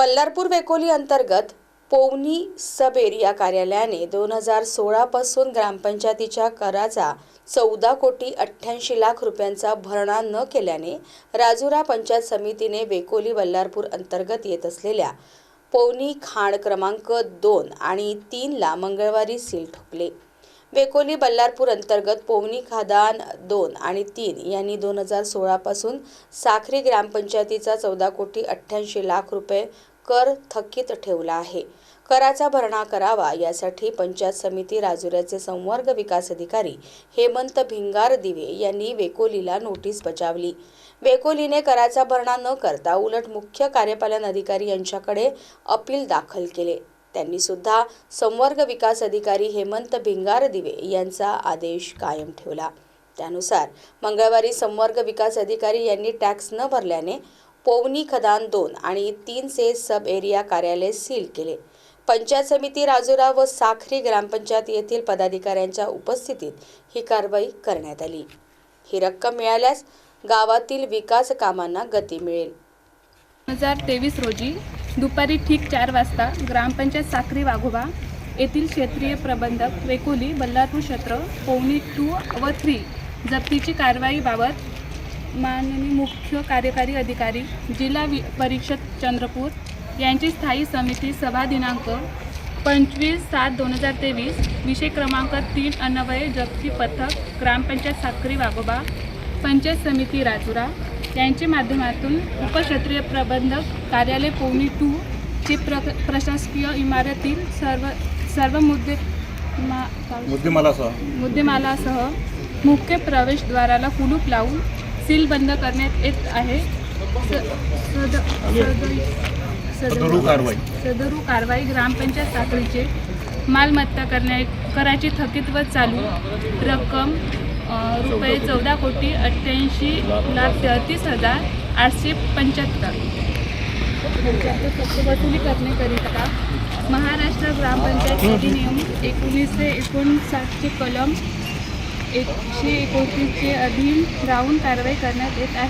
बल्लारपूर वेकोली अंतर्गत पोवनी सब एरिया कार्यालयाने दोन हजार सोळापासून ग्रामपंचायतीच्या कराचा चौदा कोटी अठ्ठ्याऐंशी लाख रुपयांचा भरणा न केल्याने राजुरा पंचायत समितीने वेकोली बल्लारपूर अंतर्गत येत असलेल्या पोवनी खाण क्रमांक दोन आणि तीनला मंगळवारी सील ठोकले. वेकोली बल्लारपूर अंतर्गत पोवनी खादान दोन आणि तीन यांनी दोन हजार सोळापासून साखरी ग्रामपंचायतीचा चौदा कोटी अठ्ठ्याऐंशी लाख रुपये कर थकीत ठेवला आहे. कराचा भरणा करावा यासाठी पंचायत समिती राजुऱ्याचे संवर्ग विकास अधिकारी हेमंत भिंगार दिवे यांनी वेकोलीला नोटीस बजावली. वेकोलीने कराचा भरणा न करता उलट मुख्य कार्यपालन अधिकारी यांच्याकडे अपील दाखल केले. त्यांनी सुद्धा संवर्ग विकास अधिकारी हेमंत भिंगार दिवे यांचा आदेश कायम ठेवला. त्यानुसार मंगळवारी संवर्ग विकास अधिकारी यांनी टॅक्स न भरल्याने पोवनी खदान दोन आणि तीनचे सब एरिया कार्यालय सील केले. पंचायत समिती राजुरा व साखरी ग्रामपंचायत येथील पदाधिकाऱ्यांच्या उपस्थितीत ही कारवाई करण्यात आली. ही रक्कम मिळाल्यास गावातील विकास कामांना गती मिळेल. दोन हजार तेवीस रोजी दुपारी ठीक चार वाजता ग्रामपंचायत साखरी वाघोबा येथील क्षेत्रीय प्रबंधक वेकोली बल्लारपूर क्षेत्र पोवणी टू व थ्री जप्तीची कारवाईबाबत माननीय मुख्य कार्यकारी अधिकारी जिल्हा वि परिषद चंद्रपूर यांची स्थायी समिती सभा दिनांक पंचवीस सात दोन हजार तेवीस विषय क्रमांक तीन अन्वये जप्ती पथक ग्रामपंचायत साखरी वाघोबा पंचायत समिती राजुरा यांच्या माध्यमातून उपक्षेत्रीय प्रबंधक कार्यालय पोवणी टू चे प्र प्रशासकीय इमारतील सर्व सर्व मुद्दे मा मुद्देमालासह. मुद्देमालासह मुख्य प्रवेशद्वाराला कुलूप लावून सील बंद करण्यात येत आहे. स- सद सद सदरू कारवाई. सदरू कारवाई ग्रामपंचायत साखळीचे मालमत्ता करण्या कराची थकीत व चालू रक्कम अ, रुपये चौदा कोटी अठ्ठ्याऐंशी लाख तेहतीस हजार आठशे पंच्याहत्तर. वसुली करण्याकरिता महाराष्ट्र ग्रामपंचायत अधिनियम एकोणीसशे एकोणसाठचे कलम एकशे एकोणतीसचे अधीन राहून कारवाई करण्यात येत आहे.